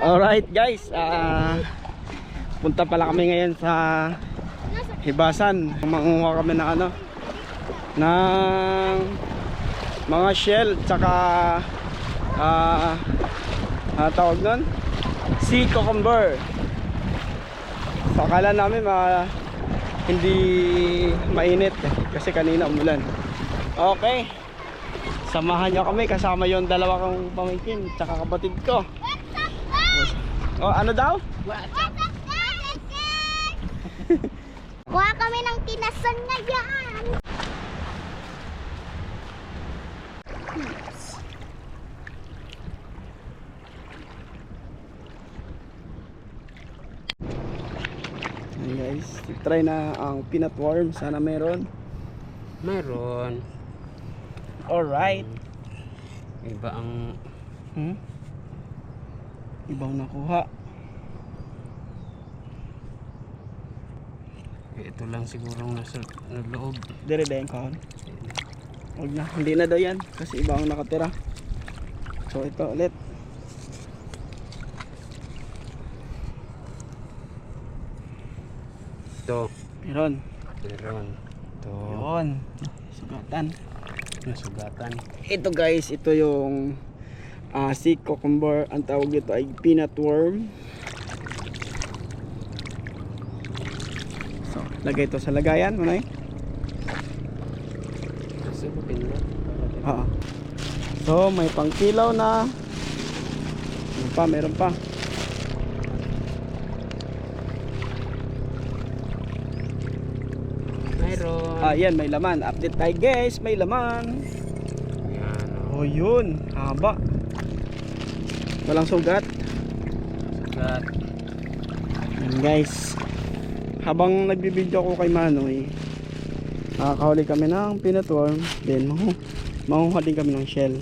Alright guys, ah punta pala kami ngayon sa Hibasan. Manguha kami ng ano ng mga shell tsaka ah ah, tawag nun sea cucumber. So akala namin ma hindi mainit eh, kasi kanina umulan. Okay. Samahan niyo kami kasama yung dalawa kong pamangkin tsaka kapatid ko. Oh, ano daw? Kuha kami ng tinasan ngayon. Ayan guys, try na ang peanut worm. Sana meron. Meron. Alright. Iba ang Hmm? Ibang nakuha. ito lang sigurong nasa loob. Dire ba yung kahon? Huwag na, hindi na daw yan. Kasi iba ang nakatira. So ito ulit. Ito. Meron. Meron. Ito. Yun. Sugatan. Nasugatan. Ito guys, ito yung ah sea cucumber. Ang tawag dito ay peanut worm. So, lagay ito sa lagayan. Ano eh? Oo. So, may pangkilaw na. Meron pa, meron pa. Meron. Ah, yan, may laman. Update tayo guys, may laman. Yan. oh. Oh, yun. Haba. Walang sugat. Sugat. Yan guys. Habang nagbibideo ko kay Manoy, nakakahuli kami ng peanut worm. Then, mahu mahuha din kami ng shell.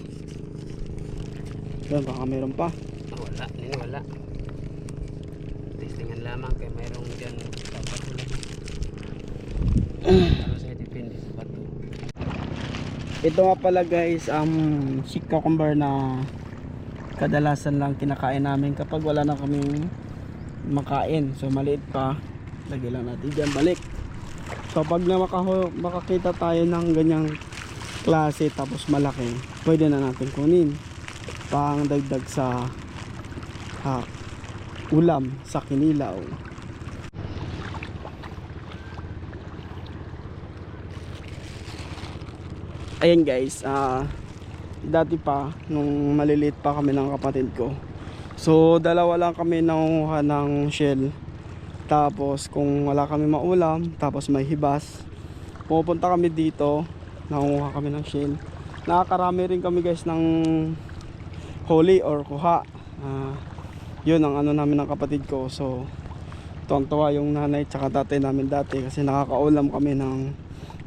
Yan, baka meron pa. Wala. Nino, wala. Testingan lamang kay mayroong dyan. Pero sa depende sa. Ito nga pala guys, um, sea cucumber na kadalasan lang kinakain namin kapag wala na kaming makain. So maliit pa, lagay lang natin dyan balik. So pag na makaho, makakita tayo ng ganyang klase tapos malaki, pwede na natin kunin. Pang dagdag sa ha, ulam sa kinilaw. Ayan guys, ah dati pa nung maliliit pa kami ng kapatid ko. So dalawa lang kami nangunguha ng shell. Tapos kung wala kami maulam, tapos may hibas, pupunta kami dito, nangunguha kami ng shell. Nakakarami rin kami guys ng huli or kuha. Ah, yun ang ano namin ng kapatid ko. So tuwang-tuwa yung nanay tsaka tatay namin dati kasi nakakaulam kami ng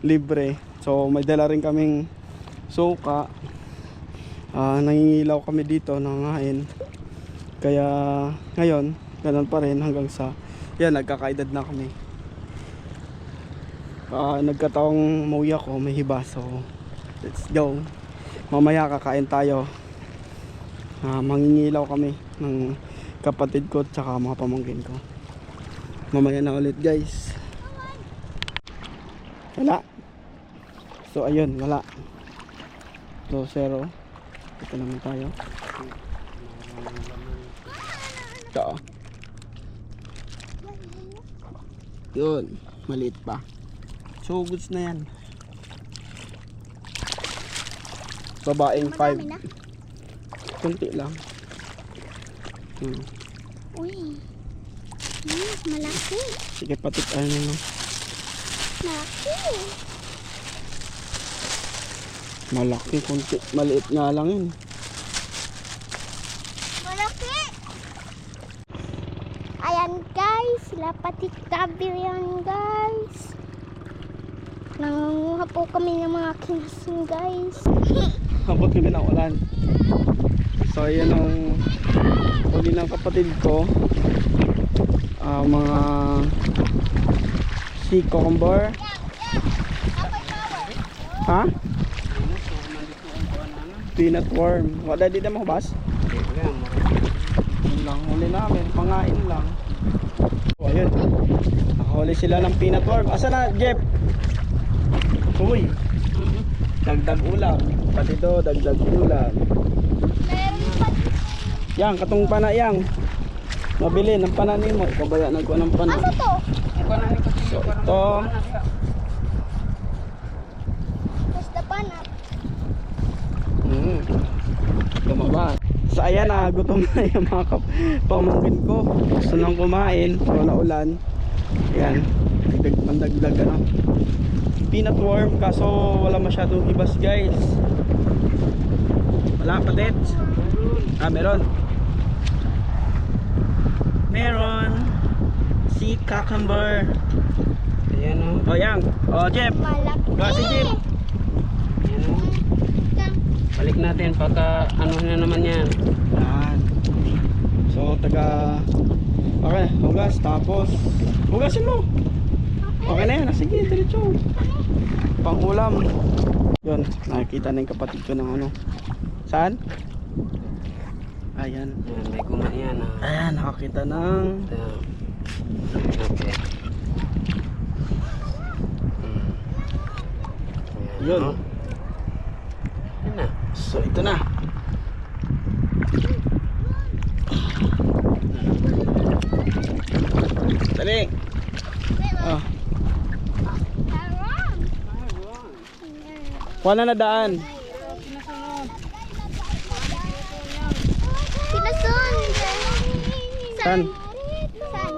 libre. So may dala rin kaming suka. Ah, nangingilaw kami dito ng hain. Kaya ngayon, ganun pa rin hanggang sa yan nagkakaedad na kami. Ah, nagkataong mauya ko, may hiba. So let's go. Mamaya kakain tayo. Ah, mangingilaw kami ng kapatid ko at saka mga pamangkin ko. Mamaya na ulit guys. Wala. So ayun, wala. So zero. Ito naman tayo. Ito. oh. Yun, maliit pa. So goods na yan. Babaeng 5. Marami na. Kunti lang. Hmm. Uy. Hmm, malaki. Sige patik ano naman. Malaki. Malaki, kunti. Maliit nga lang yun. Malaki. Ayan guys, sila pati tabi yan guys. Nangunguha po kami ng mga kinasin guys. Habot kami ng ulan. So ayan ang huli ng kapatid ko. Ah, mga sea cucumber. Ha? Peanut worm. Wala di na mahubas? Okay, wala. lang huli namin, pangain lang. O ayun, nakahuli sila ng peanut worm. Asa na, Jeff? Uy, dagdag ulam. Pati to, dagdag ulam. Yang, katong pana yang. Mabili ng pana nimo. Ikaw ba yan nagkuha ng pana? Ano to? So, ito, tumaba. So ayan na, gutom na yung mga kap pamangkin ko. Gusto nang kumain, wala ulan. Ayan, dagdag, pandagdag ano. Peanut worm, kaso wala masyadong ibas guys. Wala patit. Ah, meron. Meron. Si cucumber. Ayan o. O yang. O Jeff. Malaki. Kasi Jeff. Balik natin pagka ano na naman yan. Yan. So, taga... Okay, hugas. Tapos, hugasin mo. Okay na yan. Sige, diretso. Pang ulam. Yun, nakikita na yung kapatid ko ng ano. Saan? Ayan. Ayan, may guma yan ah. Ayan, nakakita ng... Okay. Yun. o. So, ito na. Dali. Oh, kuha na na daan. Sinasun. San? San?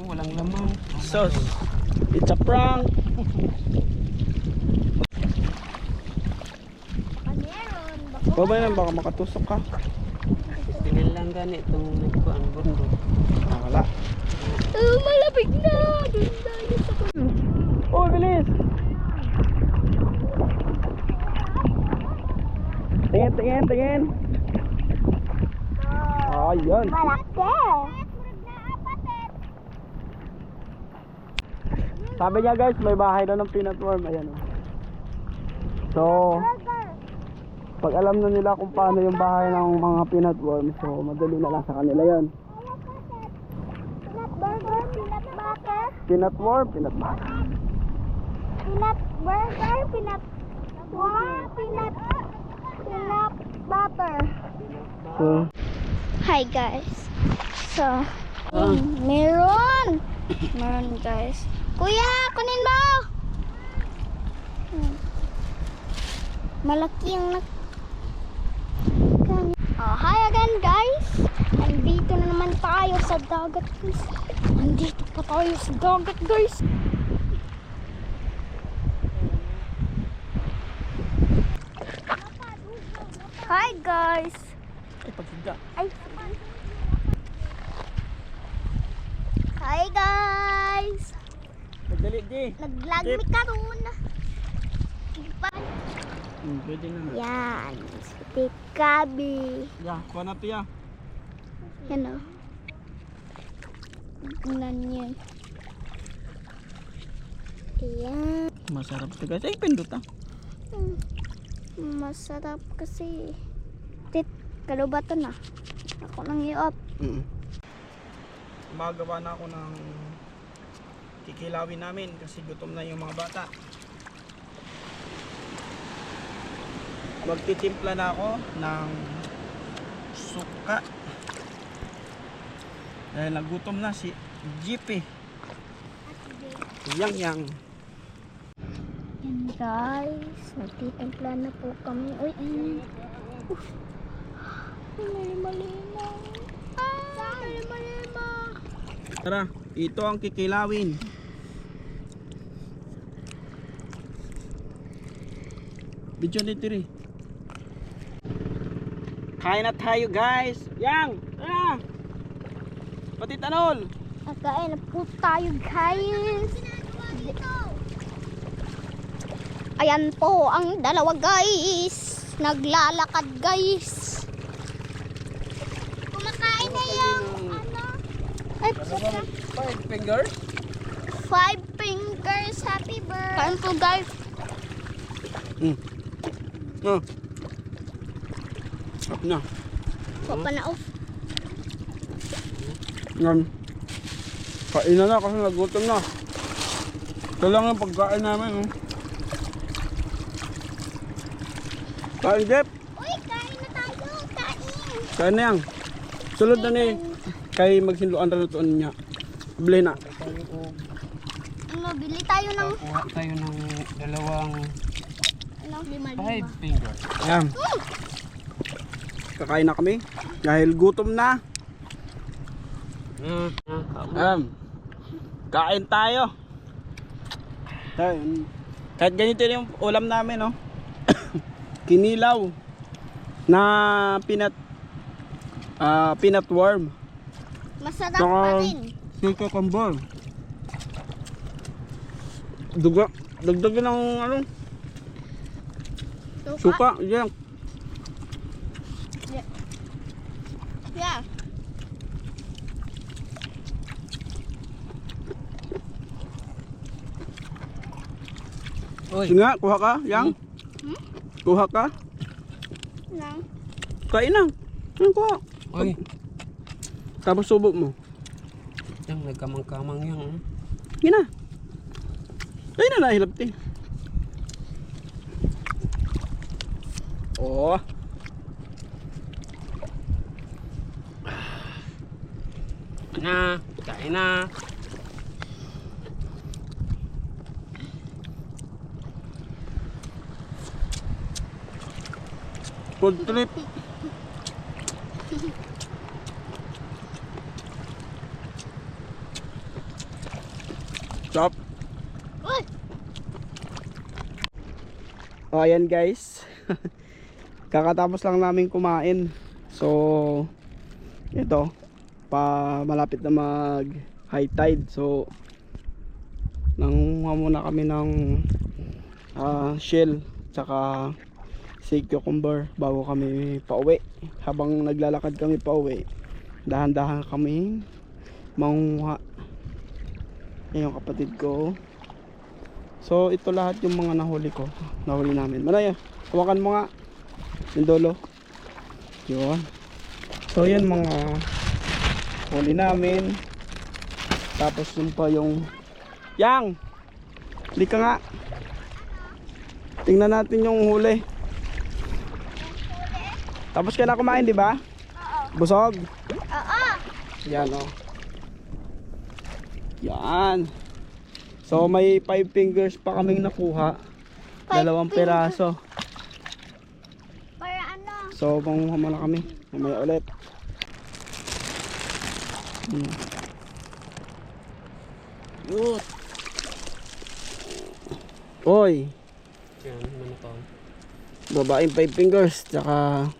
Oh, walang Sus. It's a prank. Baba na, baka makatusok ka. Tingnan lang gani itong nagkuhan bundok. Ah, wala. Oh, malapit na. Doon tayo sa Oh, bilis! Tingin, tingin, tingin. Ayun. Malaki. Sabi niya guys, may bahay daw ng peanut worm. Ayan oh. So, pag alam na nila kung paano yung bahay ng mga peanut worm, so madali na lang sa kanila yon. Peanut peanut butter, Peanut worm, peanut butter. peanut burger, peanut worm, peanut peanut butter. So, Hi guys. So, Ah. meron. Meron guys. Kuya, kunin mo. Hmm. Malaki yung nak... Oh, hi again guys. Nandito na naman tayo sa dagat guys. Nandito pa tayo sa dagat guys. Hi guys. ay pagsiga. Ay. Hi guys. Madali, G. Naglag Tip. mi karon. Ipan. Hmm, pwede na. Yan. Si Tikabi. Ya, kuha na to ya. Yan o. Tingnan niyo. Ayan. Masarap to guys. Ay, pindot ah. Hmm. Masarap kasi. Tit, kalubato na. Ako nang i-up. Mm. Magawa na ako ng kikilawin namin kasi gutom na yung mga bata. Magtitimpla na ako ng suka. Dahil nagutom na si Jeep eh. Yang yang. Yan guys. Nagtitimpla na po kami. Uy, ayun. May malima. Ah, may malima. Tara, ito ang kikilawin. Video ni Tiri. Kain na tayo guys. Yang, tara. Pati tanol. Nagkain na po tayo guys. Ayan po ang dalawa guys. Naglalakad guys. Kumakain na yung ano. Ay, Five fingers? five fingers. Happy birthday. Kain po guys. Mm. Oh. Sarap na. Huwag pa na off. Yan. Kain na na kasi nagutom na. Ito lang yung pagkain namin. Oh. Kain, Jeff. Uy, kain na tayo. Kain. Kain na yan. Sulod na ni. Kay magsinluan na lutuan niya. Bili na. Ano, bili tayo ng... Kuha tayo ng dalawang Ano, five lima. fingers. Ayan. Kakain na kami. Dahil gutom na. Ayan. Kain tayo. Kahit ganito yung ulam namin, no? Kinilaw. Na peanut ah peanut worm. Masarap Saka- pa rin. Sika kambal. Duga. Dagdagan ng ano, Suka. suka. Yan. Yeah. Uy, Sige nga, kuha ka. Yang. Hmm? Kuha ka. Lang. Kain na. Yan, kuha. uy. Tapos subo mo. Yang nagkamang-kamang yan. oh. Sige na. Ayun na nahilap ti. Oh. Na, kain na. Food trip. Stop. Uy! O ayan guys. Kakatapos lang namin kumain. So ito pa malapit na mag high tide. So nangunguha muna kami ng ah, shell tsaka sea cucumber bago kami pauwi. Habang naglalakad kami pauwi, dahan-dahan kami mangunguha. Yan yung kapatid ko. So ito lahat yung mga nahuli ko. Nahuli namin. Manaya, hawakan mo nga. Yung dolo. Yun. So yan mga huli namin. Tapos yun pa yung Yang! Hindi ka nga. Tingnan natin yung huli. Tapos ka na kumain, di ba? Oo. Busog. Oo. Yan o. Yan. So may 5 fingers pa kaming nakuha. Five Dalawang fingers. So manguha muna kami. Mamaya ulit. Hmm. Yut. Oy, Yan, ko. babaeng 5 fingers tsaka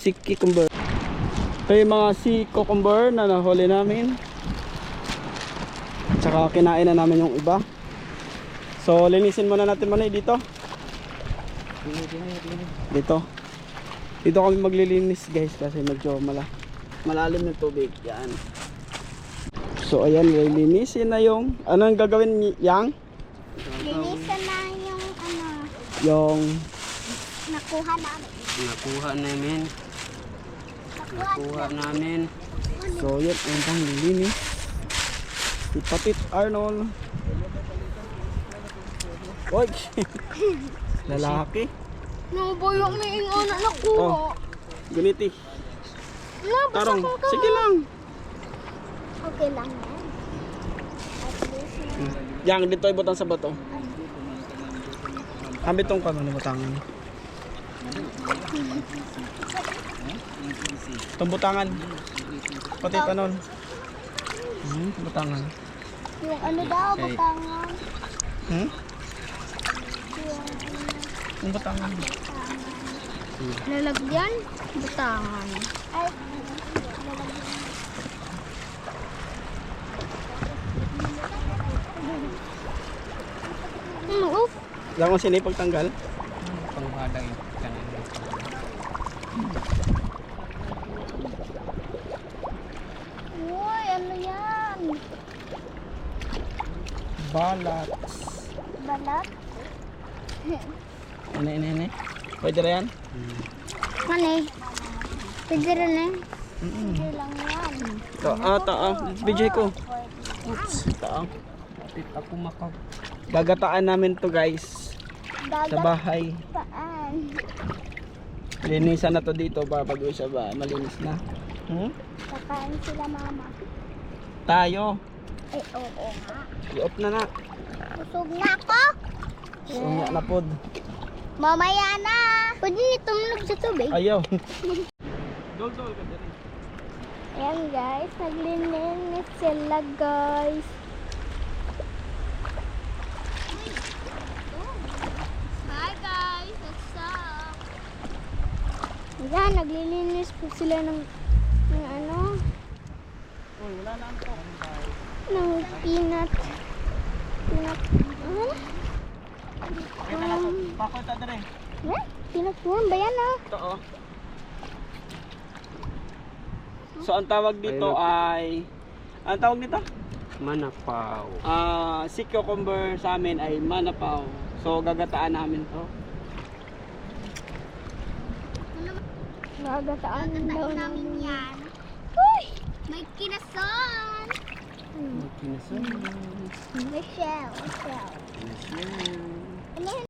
sea cucumber. Ito yung mga sea cucumber na nahuli namin. Tsaka kinain na namin yung iba. So linisin muna natin muna dito. Dito. Dito kami maglilinis guys kasi medyo mala malalim yung tubig. Yan. So ayan, lilinisin na yung ano yung gagawin ni yang? Linisan na yung ano, Yung nakuha namin. Nakuha namin. Nakuha Nakuha namin. So yun, ang pang lilinis. Si Patit Arnold. Oy! Lalaki. No, boy, yung may ingo na nakuha. Oh. Ganiti. Labas Tarong. akong ka. Sige lang. Okay lang yan. At least na- Yang, dito ibutang sa bato. Kambitong ka na butangan. Itong butangan. Pati tanon. Hmm, butangan. Yung ano daw, Okay. batangan. Hmm? Yung Yung butangan. lalagyan, batangan. Ay, Hmm, oof. Lang kung sinipag tanggal. Pangbadag yung kanina. Uy, ano yan? Balat. Balat? Ini, ini, ini. Pwede rin yan? Ano eh? Pwede rin eh. Pwede lang yan. Ito, ah, ito, ah. Video ko. Oops. Ito, ah. Kapit ako makaw. Gagataan namin to guys. Sa bahay. Gagaan. Linisan na to dito ba bago siya ba malinis na. Hmm? Kakain sila mama. Tayo. Eh, oo nga. I-off na na. Busog na ako. Sunya na pod. Mamaya na. Pwede niyo tumulog sa tubig. Ayaw. dol dol ka diri. Ayan guys, naglilinis sila guys. Hi guys, what's up? Ayan, naglilinis po sila ng, ng ano, Uy, wala na to. ng peanut. Peanut, ano? To. Pako ta diri. Eh, worm ba yan ah? Ito oh. So ang tawag dito ay ang tawag nito? Manapaw. Ah, si cucumber sa amin ay manapaw. So gagataan namin to. Nagataan daw namin yan. Uy! May kinason! Kinasun. May shell, shell. Ano yan?